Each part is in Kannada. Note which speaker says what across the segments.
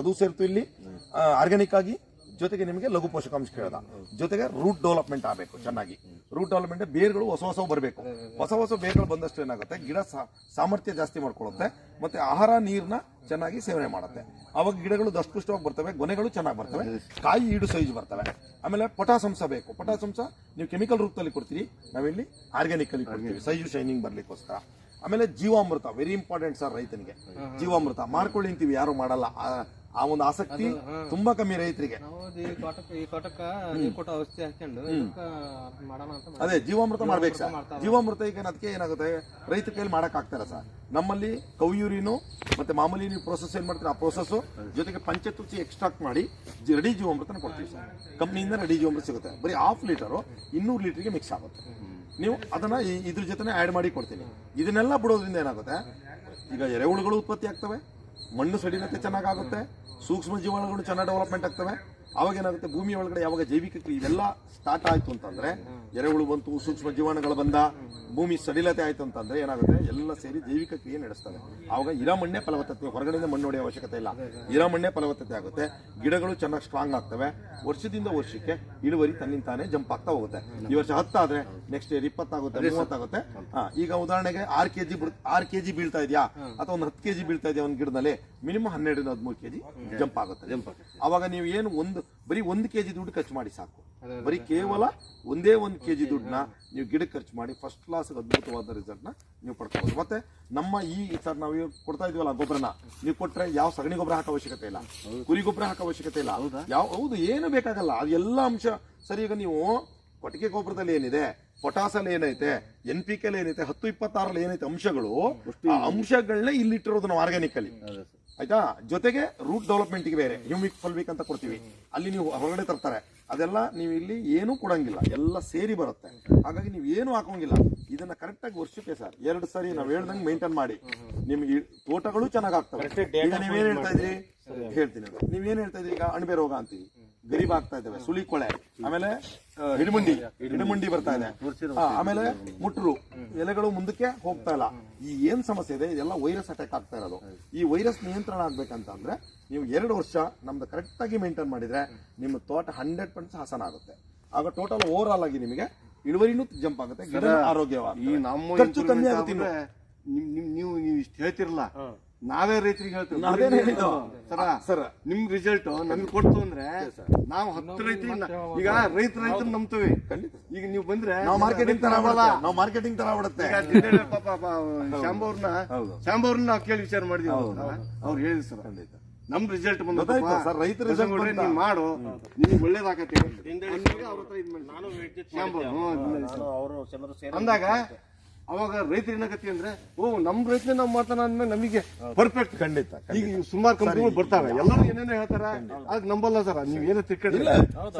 Speaker 1: ಅದು ಸೇರ್ತು ಇಲ್ಲಿ. ಆರ್ಗ್ಯಾನಿಕ್ ಆಗಿ ಜೊತೆಗೆ ನಿಮಗೆ ಲಘು ಪೋಷಕಾಂಶ ಕೇಳದ. ಜೊತೆಗೆ ರೂಟ್ ಡೆವಲಪ್ಮೆಂಟ್ ಆಗಬೇಕು ಚೆನ್ನಾಗಿ. ರೂಟ್ ಡೆವಲಪ್ಮೆಂಟ್ ಬೇರ್ಗಳು ಹೊಸ ಹೊಸ ಬರಬೇಕು. ಹೊಸ ಹೊಸ ಬೇರ್ಗಳು ಬಂದಷ್ಟು ಏನಾಗುತ್ತೆ? ಗಿಡ ಸಾಮರ್ಥ್ಯ ಜಾಸ್ತಿ ಮಾಡ್ಕೊಳ್ಳುತ್ತೆ. ಮತ್ತೆ ಆಹಾರ ನೀರನ್ನ ಚೆನ್ನಾಗಿ ಸೇವನೆ ಮಾಡುತ್ತೆ. ಅವಾಗ ಗಿಡಗಳು ದಷ್ಟಪುಷ್ಟವಾಗಿ ಬರ್ತವೆ ಗೊನೆಗಳು ಚೆನ್ನಾಗಿ ಬರ್ತವೆ ಕಾಯಿ ಈಡು ಸೈಜ್ ಬರ್ತವೆ. ಆಮೇಲೆ ಪಟಾಸಂಸ ಬೇಕು. ಪಟಾಸಂಸ ನೀವು ಕೆಮಿಕಲ್ ರೂಪದಲ್ಲಿ ಕೊಡ್ತೀರಿ. ನಾವಿಲ್ಲಿ ಆರ್ಗ್ಯಾನಿಕ್ ಅಲ್ಲಿ ಕೊಡ್ತೀವಿ. ಸೈಜು ಶೈನಿಂಗ್ ಬರ್ಲಿಕ್ಕೋಸ್ಕರ. ಆಮೇಲೆ ಜೀವಾಮೃತ ವೆರಿ ಇಂಪಾರ್ಟೆಂಟ್ ಸರ್ ರೈತನಿಗೆ. ಜೀವಾಮೃತ ಮಾಡ್ಕೊಳ್ಳಿ ಅಂತೀವಿ ಯಾರು ಮಾಡಲ್ಲ. ಆ- ಒಂದು ಆಸಕ್ತಿ ತುಂಬಾ ಕಮ್ಮಿ ರೈತರಿಗೆ. ಅದೇ ಜೀವಾಮೃತ ಮಾಡ್ಬೇಕು ಸರ್. ಜೀವಾಮೃತ ಈಗ ಅದಕ್ಕೆ ಏನಾಗುತ್ತೆ? ರೈತ ಕೈಲಿ ಮಾಡಕ್ ಆಗ್ತಾರ ಸರ್. ನಮ್ಮಲ್ಲಿ ಕೌಯೂರಿನು ಮತ್ತೆ ಮಾಮೂಲಿ ನೀವು ಪ್ರೋಸೆಸ್ ಏನ್ ಮಾಡ್ತೀರಾ? ಆ ಪ್ರೋಸೆಸ್ ಜೊತೆಗೆ ಪಂಚತುಚಿ ಎಕ್ಸ್ಟ್ರಾಕ್ಟ್ ಮಾಡಿ ರೆಡಿ ಜೀವಾಮೃತನ ಕೊಡ್ತೀವಿ ಸರ್. ಕಂಪ್ನಿಯಿಂದ ರೆಡಿ ಜೀವಾಮೃತ ಸಿಗುತ್ತೆ. ಬರೀ ಹಾಫ್ ಲೀಟರು ಇನ್ನೂರು ಲೀಟರ್ಗೆ ಮಿಕ್ಸ್ ಆಗುತ್ತೆ. ನೀವು ಅದನ್ನ ಈ- ಇದ್ರ ಜೊತೆ ಆಡ್ ಮಾಡಿ ಕೊಡ್ತೀನಿ. ಇದನ್ನೆಲ್ಲ ಬಿಡೋದ್ರಿಂದ ಏನಾಗುತ್ತೆ? ಈಗ ಎರೆಹುಳುಗಳು ಉತ್ಪತ್ತಿ ಆಗ್ತವೆ. ಮಣ್ಣು ಸಡಿಲತೆ ಚೆನ್ನಾಗಾಗುತ್ತೆ. ಸೂಕ್ಷ್ಮ ಜೀವಾಣುಗಳು ಚೆನ್ನಾಗಿ ಡೆವಲಪ್ಮೆಂಟ್ ಆಗ್ತವೆ. ಅವಾಗ ಏನಾಗುತ್ತೆ ಭೂಮಿ ಒಳಗಡೆ ಯಾವಾಗ ಜೈವಿಕ ಕ್ರಿಯೆ ಇವೆಲ್ಲ ಸ್ಟಾರ್ಟ್ ಆಯ್ತು ಅಂತಂದ್ರೆ ಎರೆಹುಳು ಬಂತು ಸೂಕ್ಷ್ಮ ಜೀವಾಣುಗಳು ಬಂದ ಭೂಮಿ ಸಡಿಲತೆ ಆಯ್ತು ಅಂತಂದ್ರೆ ಏನಾಗುತ್ತೆ? ಎಲ್ಲ ಸೇರಿ ಜೈವಿಕ ಕ್ರಿಯೆ ನಡೆಸ್ತಾರೆ ಆವಾಗ ಇರೋ ಮಣ್ಣೆ ಫಲವತ್ತತೆ ಹೊರಗಡೆಯಿಂದ ಮಣ್ಣು ಹೊಡೆಯೋ ಅವಶ್ಯಕತೆ ಇಲ್ಲ. ಇರೋ ಮಣ್ಣೆ ಫಲವತ್ತತೆ ಆಗುತ್ತೆ ಗಿಡಗಳು ಚೆನ್ನಾಗಿ ಸ್ಟ್ರಾಂಗ್ ಆಗ್ತವೆ ವರ್ಷದಿಂದ ವರ್ಷಕ್ಕೆ ಇಳುವರಿ ತನ್ನಿಂದ ತಾನೇ ಜಂಪ್ ಆಗ್ತಾ ಹೋಗುತ್ತೆ. ಈ ವರ್ಷ ಹತ್ತಾದ್ರೆ ನೆಕ್ಸ್ಟ್ ಇಯರ್ ಇಪ್ಪತ್ತಾಗುತ್ತೆ ಮೂವತ್ತಾಗುತ್ತೆ. ಈಗ ಉದಾಹರಣೆಗೆ ಆರ್ ಕೆಜಿ ಆರ್ ಕೆಜಿ ಬೀಳ್ತಾ ಇದೆಯಾ? ಅಥವಾ ಒಂದು ಹತ್ತು ಕೆಜಿ ಬೀಳ್ತಾ ಇದೆಯಾ ಒಂದು ಗಿಡದಲ್ಲಿ? ಮಿನಿಮಮ್ ಹನ್ನೆರಡರಿಂದ ಹದಿಮೂರು ಕೆಜಿ ಜಂಪ್ ಆಗುತ್ತೆ. ಜಂಪ್ ಆಗುತ್ತೆ. ಅವಾಗ ನೀವು ಏನು ಒಂದು ಬರೀ ಒಂದು ಕೆ ಜಿ ದುಡ್ಡು ಖರ್ಚು ಮಾಡಿ ಸಾಕು. ಬರೀ ಕೇವಲ ಒಂದೇ ಒಂದು ಕೆ ಜಿ ದುಡ್ಡನ್ನ ನೀವು ಗಿಡಕ್ಕೆ ಖರ್ಚು ಮಾಡಿ ಫಸ್ಟ್ ಕ್ಲಾಸ್ ಅದ್ಭುತವಾದ ರಿಸಲ್ಟ್ನ ನೀವು ಪಡ್ಕೋಬಹುದು ಮತ್ತೆ ನಮ್ಮ ಈ ಸರ್ ನಾವು ಕೊಡ್ತಾ ಇದೀವಲ್ಲ ಗೊಬ್ಬರನ ನೀವು ಕೊಟ್ಟರೆ ಯಾವ ಸಗಣಿ ಗೊಬ್ಬರ ಹಾಕೋ ಅವಶ್ಯಕತೆ ಇಲ್ಲ. ಕುರಿ ಗೊಬ್ಬರ ಹಾಕೋ ಅವಶ್ಯಕತೆ ಇಲ್ಲ. ಯಾವ ಹೌದು ಏನು ಬೇಕಾಗಲ್ಲ. ಅದು ಎಲ್ಲ ಅಂಶ ಸರಿ ಈಗ ನೀವು ಕೊಟ್ಟಿಗೆ ಗೊಬ್ಬರದಲ್ಲಿ ಏನಿದೆ ಪೊಟಾಸಲ್ಲಿ ಏನೈತೆ ಎನ್ ಪಿ ಕೆಲ್ ಏನೈತೆ ಹತ್ತು ಇಪ್ಪತ್ತಾರಲ್ಲಿ ಏನೈತೆ ಅಂಶಗಳು ಆ ಅಂಶಗಳನ್ನ ಇಲ್ಲಿಟ್ಟಿರೋದು ನಾವು ಆರ್ಗ್ಯಾನಿಕ್ ಅಲ್ಲಿ ಆಯ್ತಾ? ಜೊತೆಗೆ ರೂಟ್ ಡೆವಲಪ್ಮೆಂಟ್ಗೆ ಬೇರೆ. ಹ್ಯೂಮಿಕ್ ಫಲ್ವಿಕ್ ಅಂತ ಕೊಡ್ತೀವಿ. ಅಲ್ಲಿ ನೀವು ಹೊರಗಡೆ ತರ್ತಾರೆ. ಅದೆಲ್ಲ ನೀವು ಇಲ್ಲಿ ಏನೂ ಕೊಡಂಗಿಲ್ಲ. ಎಲ್ಲ ಸೇರಿ ಬರುತ್ತೆ. ಹಾಗಾಗಿ ನೀವು ಏನು ಹಾಕೋಂಗಿಲ್ಲ. ಇದನ್ನ ಕರೆಕ್ಟಾಗಿ ವರ್ಷಕ್ಕೆ ಸರ್. ಎರಡು ಸಾರಿ ನಾವು ಹೇಳ್ದಂಗೆ ಮೇಂಟೈನ್ ಮಾಡಿ. ನಿಮ್ಗೆ ತೋಟಗಳು ಚೆನ್ನಾಗಿ ಆಗ್ತವೆ. ಈಗ ನೀವೇನ್ ಹೇಳ್ತಾ ಇದ್ರಿ? ಹೇಳ್ತೀನಿ. ಅದು. ಏನ್ ಹೇಳ್ತಾ ಇದ್ರಿ ಈಗ? ಅಣಬೆ ರೋಗ ಅಂತೀವಿ ಗರೀಬ್ ಆಗ್ತಾ ಇದ್ದಾವೆ. ಸುಳಿ ಕೊಳೆ. ಆಮೇಲೆ ಹಿಡಮುಂಡಿ. ಹಿಡಿಮುಂಡಿ ಬರ್ತಾ ಇದೆ. ಆಮೇಲೆ ಮುಟ್ರು. ಎಲೆಗಳು ಮುಂದಕ್ಕೆ ಹೋಗ್ತಾ ಇಲ್ಲ. ಈ ಏನ್ ಸಮಸ್ಯೆ ಇದೆ? ಇದೆಲ್ಲ ವೈರಸ್ ಅಟ್ಯಾಕ್ ಆಗ್ತಾ ಇರೋದು. ಈ ವೈರಸ್ ನಿಯಂತ್ರಣ ಆಗ್ಬೇಕಂತ ಅಂದ್ರೆ ನೀವು ಎರಡು ವರ್ಷ ನಮ್ದು ಕರೆಕ್ಟ್ ಆಗಿ ಮೇಂಟೈನ್ ಮಾಡಿದ್ರೆ ನಿಮ್ಮ ತೋಟ ಹಂಡ್ರೆಡ್ ಪರ್ಸೆಂಟ್ ಹಸನ ಆಗುತ್ತೆ. ಆಗ ಟೋಟಲ್ ಓವರ್ ಆಲ್ ಆಗಿ ನಿಮಗೆ ಇಳುವರಿನೂ ಜಂಪ್ ಆಗುತ್ತೆ. ಗಿಡ ಆರೋಗ್ಯವಾಗಿ ಖರ್ಚು ಕಮ್ಮಿ ಆಗುತ್ತೆ
Speaker 2: ನೀವು ನೀವು ಇಷ್ಟು ಹೇಳ್ತಿರಲ್ಲ. ನಾವೇ ರೈತರಿಗೆ ಹೇಳ್ತೀವಿ.
Speaker 1: ಅದೇನೇ ಹೇಳಿದ್ದು.
Speaker 2: ಸರ
Speaker 1: ಸರ್.
Speaker 2: ನಿಮ್ ರಿಸಲ್ಟ್ ನಮ್ಗೆ ಕೊಡ್ತು ಅಂದ್ರೆ ನಾವು ಹತ್ತು ರೈತರಿಗೆ ಈಗ ರೈತ ರೈತರು ನಂಬ್ತೇವೆ. ಈಗ ನೀವು ಬಂದ್ರೆ
Speaker 1: ನಾವು ಮಾರ್ಕೆಟಿಂಗ್ ತರ
Speaker 2: ರೈತರು
Speaker 1: ಬಿಡುತ್ತೆ ನಾವು ಮಾರ್ಕೆಟಿಂಗ್ ತರ ಬಿಡುತ್ತೆ
Speaker 2: ಈಗ ಪಾಪ ಶಾಂಬವ್ರನ್ನ
Speaker 1: ಹೌದು.
Speaker 2: ಶಾಂಬವ್ರನ್ನ ನಾವು ಕೇಳಿ ವಿಚಾರ ಮಾಡಿದ್ವಿ ಅವ್ರು ಹೇಳಿದ್ರು ಸರ್.
Speaker 1: ಖಂಡಿತ.
Speaker 2: ನಮ್ ರಿಸಲ್ಟ್
Speaker 1: ಗೊತ್ತಾಯ್ತು ಸರ್, ರೈತ result ಬಂತ.
Speaker 2: ನೀನ್ ಮಾಡು. ನಿಮ್ಗೆ ಒಳ್ಳೇದಾಗತ್ತೆ. ಅಂದಾಗ ಅವ್ರ. ಸೇರಿ. ಅಂದಾಗ ಅವಾಗ ರೈತರ ಏನಕತಿ ಅಂದ್ರೆ ಓ ನಮ್ ರೈತನೇ ನಾವು ಮಾಡ್ತಾನ ಅಂದ್ಮೇಲೆ ನಮಗೆ ಪರ್ಫೆಕ್ಟ್
Speaker 1: ಖಂಡಿತ
Speaker 2: ಈಗ ಸುಮಾರು ಕಂಪ್ನಿಗಳು ಬರ್ತಾವೆ. ಎಲ್ಲರೂ ಏನೇನೋ ಹೇಳ್ತಾರ ಅದ್ ನಂಬಲ್ಲ ಸರ್. ನೀವ್ ಏನೋ ತಿಳ್ಕೊಂಡಿಲ್ಲ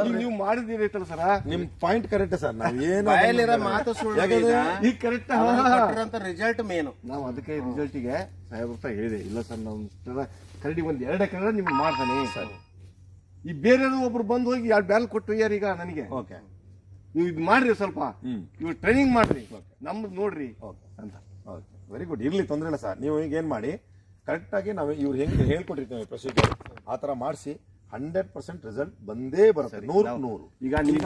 Speaker 2: ಈಗ ನೀವು ಮಾಡಿದೀರಿ ಐತಲ್ಲ ಸರ.
Speaker 1: ನಿಮ್ ಪಾಯಿಂಟ್ ಕರೆಕ್ಟ್ ಸರ್. ನಾವ್ ಏನು
Speaker 3: ಮಾತು ಈಗ
Speaker 2: ಕರೆಕ್ಟ್
Speaker 3: ರಿಸಲ್ಟ್ ಮೇನ್
Speaker 2: ನಾವು ಅದಕ್ಕೆ ರಿಸಲ್ಟಿಗೆ ಸಾಹೇಬ್ರ ಹತ್ರ ಹೇಳಿದೆ. ಇಲ್ಲ ಸರ್ ನಾವು ಕರಡಿ ಒಂದ್ ಎರಡು ಎಕರೆ ನಿಮ್ಗೆ ಮಾಡ್ತಾನೆ. ಈ ಬೇರೆ ಒಬ್ರು ಬಂದು ಹೋಗಿ ಎರಡು ಬ್ಯಾಲ್ ಕೊಟ್ಟು ಯಾರೀಗ ಈಗ ನನಗೆ?
Speaker 1: ಓಕೆ
Speaker 2: ನೀವು ಇದು ಮಾಡ್ರಿ ಸ್ವಲ್ಪ.
Speaker 1: ನೀವು
Speaker 2: ಇವ್ ಟ್ರೈನಿಂಗ್ ಮಾಡ್ರಿ. ನಮ್ದು ನೋಡ್ರಿ. ಅಂತ.
Speaker 1: ವೆರಿ ಗುಡ್ ಇರ್ಲಿ ತೊಂದರೆ ಇಲ್ಲ ಸರ್. ನೀವು ಈಗ ಏನ್ ಮಾಡಿ ಕರೆಕ್ಟ್ ಆಗಿ ನಾವು ಇವ್ರು ಹೆಂಗೆ ಹೇಳ್ಕೊಟ್ಟಿರ್ತೀವಿ ಪ್ರೊಸೀಜರ್ ಆ ತರ ಮಾಡಿಸಿ ಹಂಡ್ರೆಡ್ ಪರ್ಸೆಂಟ್ ರಿಸಲ್ಟ್ ಬಂದೇ ಬರುತ್ತೆ. ನೂರು ನೂರು.
Speaker 2: ಈಗ ನೀವು